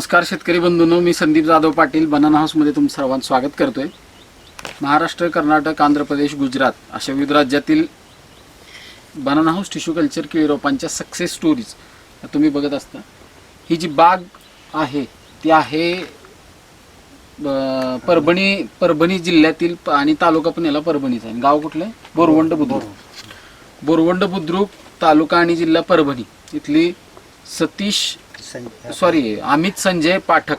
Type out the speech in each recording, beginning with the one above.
नमस्कार शेतकरी बंधूंनो मी संदीप जाधव पाटील बनाना हाऊसमध्ये तुमचं सर्वांचं स्वागत करतोय. महाराष्ट्र कर्नाटक आंध्र प्रदेश गुजरात अशा विविध राज्यातील बनाना हाऊस टिश्यू कल्चर केळी रोपांच्या सक्सेस स्टोरीज तुम्ही बघत असता. ही जी बाग आहे ती आहे परभणी परभणी जिल्ह्यातील आणि तालुका पण याला परभणीचा आहे. गाव कुठलं आहे? बोरवंड बुद्रुक. बोरवंड बुद्रुक तालुका आणि जिल्हा परभणी. इथली सतीश सॉरी अमित संजय पाठक.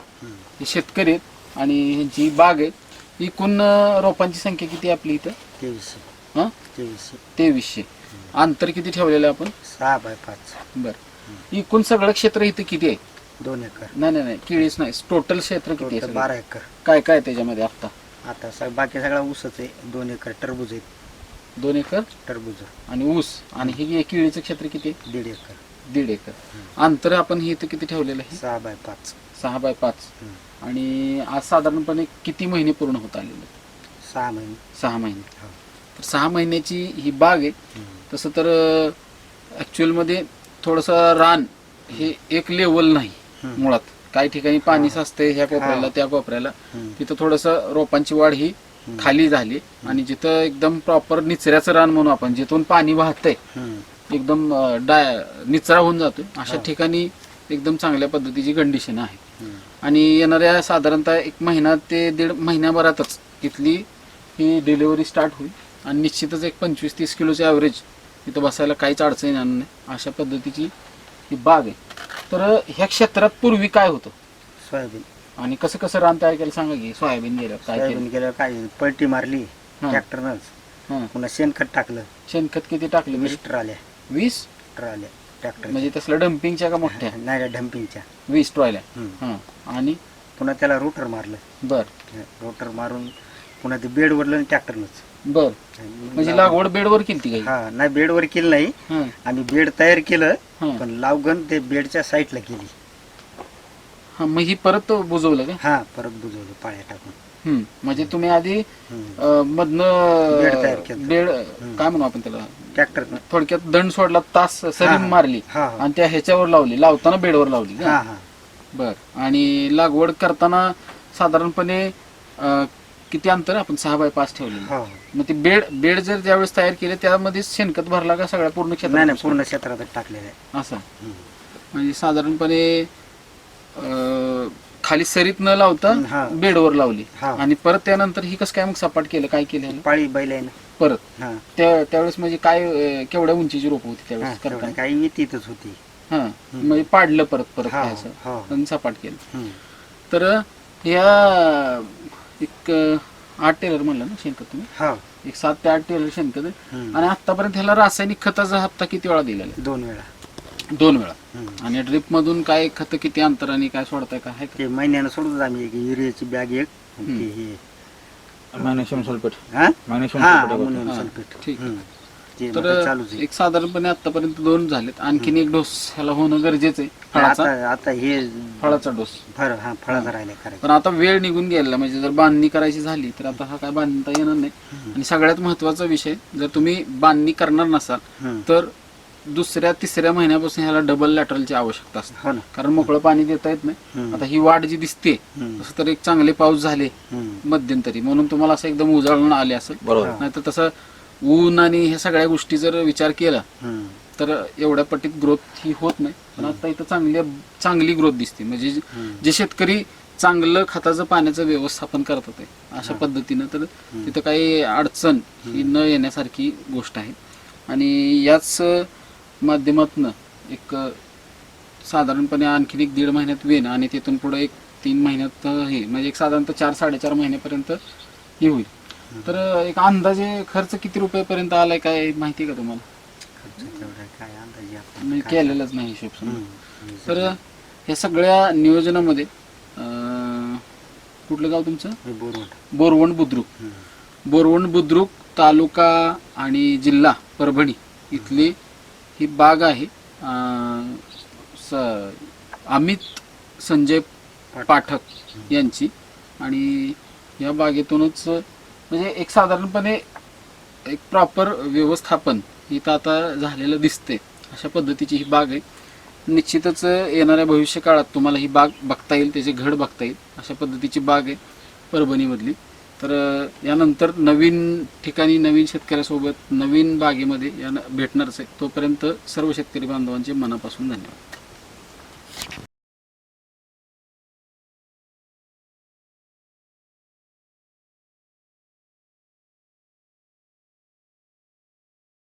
हे शेतकरी आहेत आणि ह्यांची बाग आहे एकूण रोपांची संख्या किती आहे आपली इथं? तेवीसशे. हां? तेवीसशे. तेवीसशे. अंतर किती ठेवलेलं आहे आपण? सहा बाय पाच. बरं. एकूण सगळं क्षेत्र इथं किती आहे? दोन एकर. नाही नाही नाही केळीच नाही. टोटल क्षेत्र किती आहे टोटल सगळं? बारा एकर. काय काय आहे त्याच्यामध्ये आता आता सग बाकी सगळा ऊसच आहे. दोन एकर टरबूज आहेत दोन एकर? टरबूज. आणि ऊस. आणि हे केळीचं क्षेत्र किती आहे? दीड एकर. दीड एकर अंतर आपण हे इथं किती ठेवलेलं आहे सहा बाय पाच सहा बाय पाच. आणि आज साधारणपणे किती महिने पूर्ण होत आलेले? सहा महिने सहा महिने हो. तर सहा महिन्याची ही बाग आहे. तसं तर ॲक्च्युअलमध्ये थोडंसं रान हे एक लेवल नाही. मुळात काही ठिकाणी पाणी हा. साचते ह्या कोपऱ्याला. त्या कोपऱ्याला. तिथं थोडंसं रोपांची वाढ ही. खाली झाली आणि जिथं एकदम प्रॉपर निचऱ्याचं रान म्हणू आपण जिथून पाणी वाहतंय. एकदम डाय निचरा होऊन जातोय. अशा. ठिकाणी एकदम चांगल्या पद्धतीची कंडिशन आहे. आणि येणाऱ्या साधारणतः एक महिना ते दीड महिन्याभरातच इथली ही डिलिव्हरी स्टार्ट होईल. आणि निश्चितच एक पंचवीस तीस किलोचे ॲव्हरेज इथं बसायला काहीच अडचण येणार नाही. अशा पद्धतीची ही बाग आहे. तर ह्या क्षेत्रात पूर्वी काय होतं? सोयाबीन. आणि कसं कसं रान तयार केलं सांगा की? सोयाबीन गेलं काय सोयाबीन केलं गेल्यावर काय पलटी मारली. ट्रॅक्टरनंच पुन्हा शेणखत टाकलं. शेणखत किती टाकलं वीस तरी? ट्रॉल्या वीस? ट्रॉल्या ट्रॅक्टर म्हणजे तसलं डम्पिंगच्या का मोठ्या? नाही डम्पिंगच्या वीस हम्म. हां. आणि? पुन्हा त्याला रोटर मारलं. बर. रोटर मारून पुन्हा ते बेड वरलं ट्रॅक्टरनंच. बर. म्हणजे लागवड बेडवर केली काही? हा नाही बेडवर केलं नाही. हां. आम्ही बेड तयार केलं हां. पण लावगण ते बेडच्या साईडला केली. हा मग ही परत बुजवलं का? हा परत बुजवलं पाळ्या टाकून. हम्म. म्हणजे तुम्ही आधी. अं, मधनं बेड तयार केलं. बेड काय म्हणू आपण त्याला? ट्रॅक्टर थोडक्यात दंड सोडला तास सरीन हा. मारली. हा हा. आणि त्या ह्याच्यावर लावली. लावताना बेडवर लावली का? हा हा. बर. आणि लागवड करताना साधारणपणे अं, किती अंतर आपण सहा बाय पाच ठेवले हो. मग ती बेड बेड जर ज्यावेळेस तयार केले त्यामध्ये शेणखत भरला का सगळ्या पूर्ण नाही क्षेत्रात? नाही पूर्ण क्षेत्रातच टाकलेलं आहे. असं. हम्म. म्हणजे साधारणपणे खाली सरीत न लावता हा. बेडवर लावली हा. आणि परत त्यानंतर ही कसं काय मग सपाट केलं काय केलं ह्याला? पाळी बैल आहे ना परत हा त्या त्यावेळेस म्हणजे काय अं, केवढ्या उंचीची रोप होती हा, त्यावेळेस तेवढं काही तिथंच होती हा म्हणजे पाडलं परत परत हा, असं हा. आणि सपाट केलं हम्म. तर ह्या एक अं, आठ टेलर म्हणलं ना शेणखत तुम्ही हा एक सात ते आठ टेलर शेणखत आहे. हम्म. आणि आतापर्यंत ह्याला रासायनिक खताचा हप्ता किती वेळा दिलेला दोन वेळा? दोन वेळा. आणि ड्रिप मधून काय खत किती अंतराने काय सोडताय का? आहे? ते महिन्यानं सोडून आम्ही एक. युरियाची बॅग एक. आणि ते हे. मॅग्नेशियम सल्फेट हा? मॅग्नेशियम हा सल्फेट अमोनियम हा, सल्फेट ठीक. हम्म. ते तर चालूच आहे. एक साधारणपणे आतापर्यंत दोन झालेत. आणखीन एक डोस ह्याला होणं गरजेचं आहे फळाचा. आता आता हे फळाचा डोस. फळ हा फळाचा राहिला पण आता वेळ निघून गेला म्हणजे जर बांधणी करायची झाली तर आता हा काय बांधता येणार नाही. आणि सगळ्यात महत्त्वाचा विषय जर तुम्ही बांधणी करणार नसाल हम्म. तर दुसऱ्या तिसऱ्या महिन्यापासून ह्याला डबल लॅटरलची आवश्यकता असते हो ना कारण मोकळं पाणी देता येत नाही. आता ही वाढ जी दिसते. तसं तर एक चांगले पाऊस झाले. मध्यंतरी म्हणून तुम्हाला असं एकदम उजाळून आले असेल बरोबर. नाहीतर तसं ऊन आणि ह्या सगळ्या गोष्टी जर विचार केला. तर एवढ्या पटीत ग्रोथ ही होत नाही पण आता इथं चांगली चांगली ग्रोथ दिसते म्हणजे. जे शेतकरी चांगलं खताचं पाण्याचं व्यवस्थापन करतात आहे, अशा पद्धतीनं तर तिथं काही अडचण ही न येण्यासारखी गोष्ट आहे आणि याच माध्यमातनं एक साधारणपणे आणखीन एक दीड महिन्यात वेन आणि तिथून पुढे एक तीन महिन्यात हे म्हणजे एक साधारणतः चार साडेचार महिन्यापर्यंत हे होईल. तर एक अंदाजे खर्च किती रुपयापर्यंत आलाय काय माहिती का तुम्हाला? मी केलेलाच नाही हिशोब. तर ह्या सगळ्या नियोजनामध्ये कुठलं गाव तुमचं? बोरवण बुद्रुक. बोरवण बुद्रुक तालुका आणि जिल्हा परभणी इथली ही बाग आहे. अं, स- अमित संजय पाठक. यांची. आणि या बागेतूनच म्हणजे एक साधारणपणे एक प्रॉपर व्यवस्थापन इथं आता झालेलं दिसते अशा पद्धतीची ही बाग आहे. निश्चितच येणाऱ्या भविष्य काळात तुम्हाला ही बाग बघता येईल त्याचे घड बघता येईल. अशा पद्धतीची बाग आहे परभणीमधली. तर यानंतर नवीन ठिकाणी नवीन शेतकऱ्यासोबत नवीन बागेमध्ये या भेटणारच आहे तोपर्यंत सर्व शेतकरी बांधवांचे मनापासून धन्यवाद.